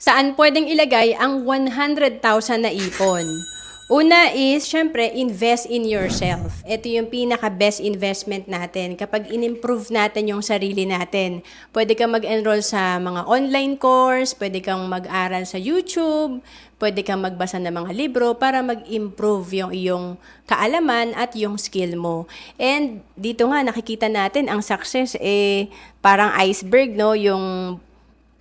Saan pwedeng ilagay ang 100,000 na ipon? Una is, syempre, invest in yourself. Ito yung pinaka-best investment natin. Kapag in-improve natin yung sarili natin, pwede kang mag-enroll sa mga online course, pwede kang mag-aral sa YouTube, pwede kang magbasa ng mga libro para mag-improve yung iyong kaalaman at yung skill mo. And dito nga, nakikita natin ang success, eh, parang iceberg, no? Yung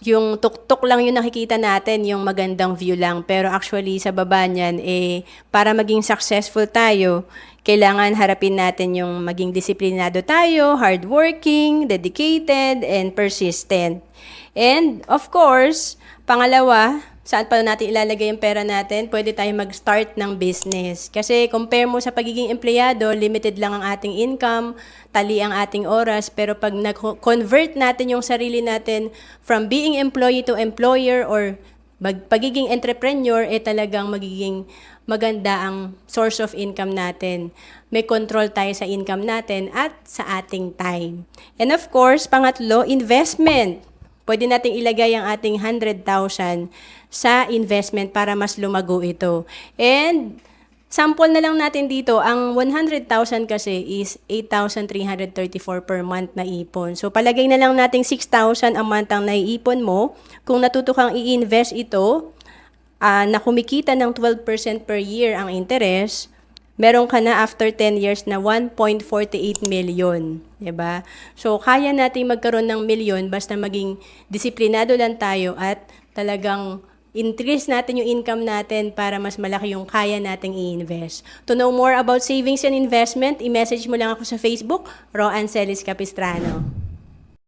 yung tuktok lang yung nakikita natin, yung magandang view lang. Pero actually, sa baba niyan, eh, para maging successful tayo, kailangan harapin natin yung maging disiplinado tayo, hardworking, dedicated, and persistent. And, of course, pangalawa, saan pa natin ilalagay yung pera natin, pwede tayo mag-start ng business. Kasi compare mo sa pagiging empleyado, limited lang ang ating income, tali ang ating oras, pero pag nag-convert natin yung sarili natin from being employee to employer or pagiging entrepreneur, eh talagang magiging maganda ang source of income natin. May control tayo sa income natin at sa ating time. And of course, pangatlo, investment pwede nating ilagay ang ating 100,000 sa investment para mas lumago ito. And sample na lang natin dito, ang 100,000 kasi is 8,334 per month na ipon. So palagay na lang natin 6,000 a month ang naiipon mo. Kung natuto kang i-invest ito, ah, na kumikita ng 12% per year ang interest, meron ka na after 10 years na 1.48 million. ba? So, kaya nating magkaroon ng milyon basta maging disiplinado lang tayo at talagang increase natin yung income natin para mas malaki yung kaya nating i-invest. To know more about savings and investment, i-message mo lang ako sa Facebook, Ro Ancelis Capistrano.